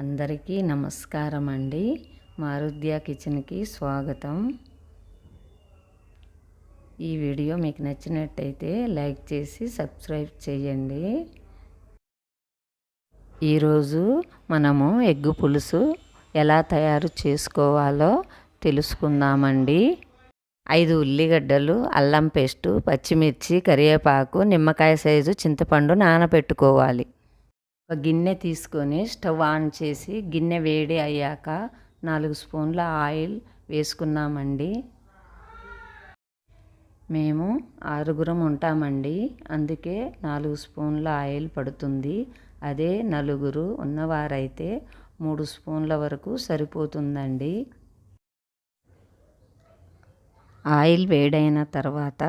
అందరికీ నమస్కారం అండి మారుద్య కిచెన్కి స్వాగతం. ఈ వీడియో మీకు నచ్చినట్టయితే లైక్ చేసి సబ్స్క్రైబ్ చేయండి. ఈరోజు మనము ఎగ్గు పులుసు ఎలా తయారు చేసుకోవాలో తెలుసుకుందామండి. ఐదు ఉల్లిగడ్డలు అల్లం పేస్టు పచ్చిమిర్చి కరివేపాకు నిమ్మకాయ సైజు చింతపండు నానబెట్టుకోవాలి. ఒక గిన్నె తీసుకొని స్టవ్ ఆన్ చేసి గిన్నె వేడి అయ్యాక నాలుగు స్పూన్ల ఆయిల్ వేసుకున్నామండి. మేము ఆరుగురం ఉంటామండి. అందుకే నాలుగు స్పూన్ల ఆయిల్ పడుతుంది. అదే నలుగురు ఉన్నవారైతే మూడు స్పూన్ల వరకు సరిపోతుందండి. ఆయిల్ వేడైన తర్వాత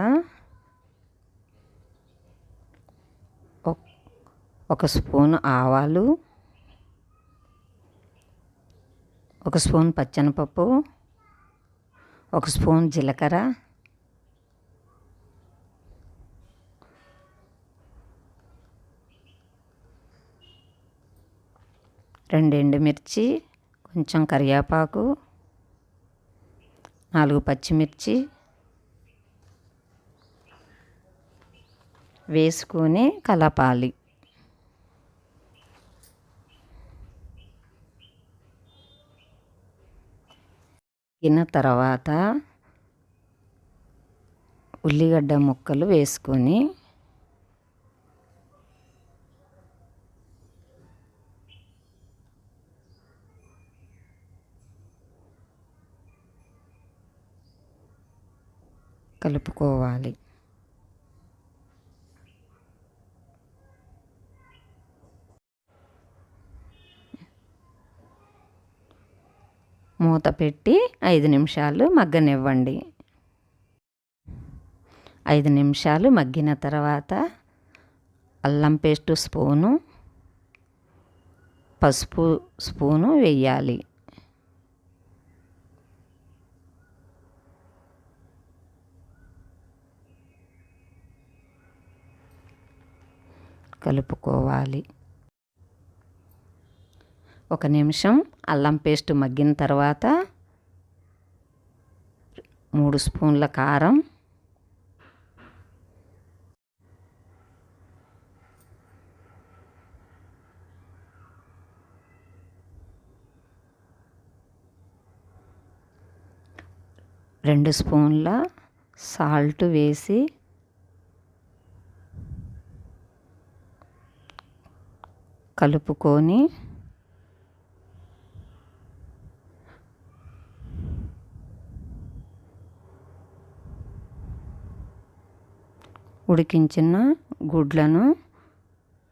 ఒక స్పూన్ ఆవాలు ఒక స్పూన్ పచ్చనపప్పు ఒక స్పూన్ జీలకర్ర రెండు ఎండుమిర్చి కొంచెం కరివేపాకు నాలుగు పచ్చిమిర్చి వేసుకొని కలపాలి. తిన్న తర్వాత ఉల్లిగడ్డ ముక్కలు వేసుకొని కలుపుకోవాలి. మూత పెట్టి ఐదు నిమిషాలు మగ్గనివ్వండి. ఐదు నిమిషాలు మగ్గిన తర్వాత అల్లం పేస్టు స్పూను పసుపు స్పూను వేయాలి. కలుపుకోవాలి. ఒక నిమిషం అల్లం పేస్ట్ మగ్గిన తర్వాత మూడు స్పూన్ల కారం. రెండు స్పూన్ల సాల్ట్ వేసి కలుపుకొని ఉడికించిన గుడ్లను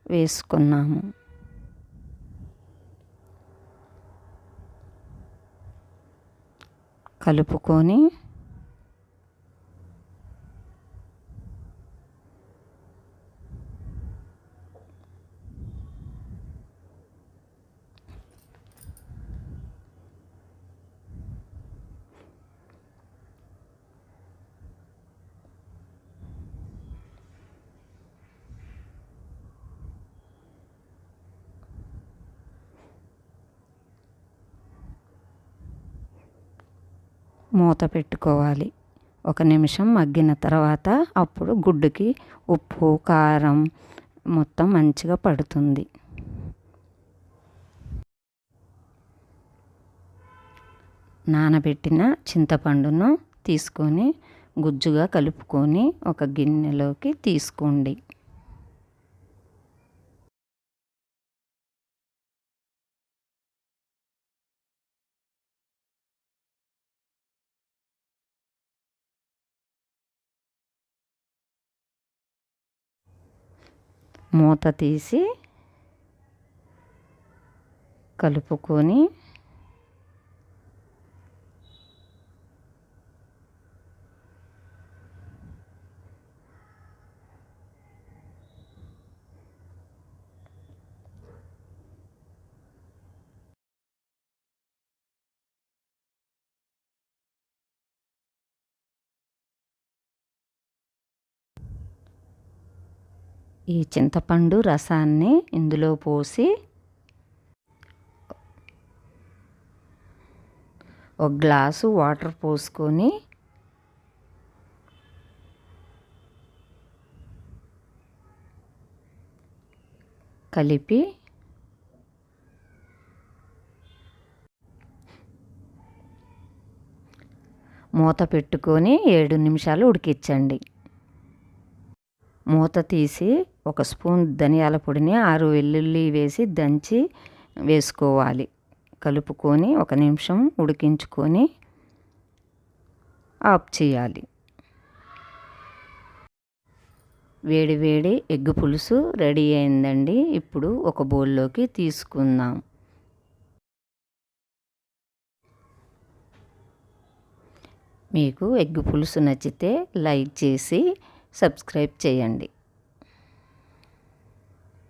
వేసుకున్నాము. కలుపుకొని మూత పెట్టుకోవాలి. ఒక నిమిషం మగ్గిన తర్వాత అప్పుడు గుడ్డుకి ఉప్పు కారం మొత్తం మంచిగా పడుతుంది. నానబెట్టిన చింతపండును తీసుకొని గుజ్జుగా కలుపుకొని ఒక గిన్నెలోకి తీసుకోండి. మూత తీసి కలుపుకొని ఈ చింతపండు రసాన్ని ఇందులో పోసి ఒక గ్లాసు వాటర్ పోసుకొని కలిపి మూత పెట్టుకొని ఏడు నిమిషాలు ఉడికించండి. మూత తీసి ఒక స్పూన్ ధనియాల పొడిని ఆరు వెల్లుల్లి వేసి దంచి వేసుకోవాలి. కలుపుకొని ఒక నిమిషం ఉడికించుకొని ఆఫ్ చేయాలి. వేడి వేడి ఎగ్ పులుసు రెడీ అయిందండి. ఇప్పుడు ఒక బౌల్లోకి తీసుకుందాం. మీకు ఎగ్ పులుసు నచ్చితే లైక్ చేసి సబ్స్క్రైబ్ చేయండి.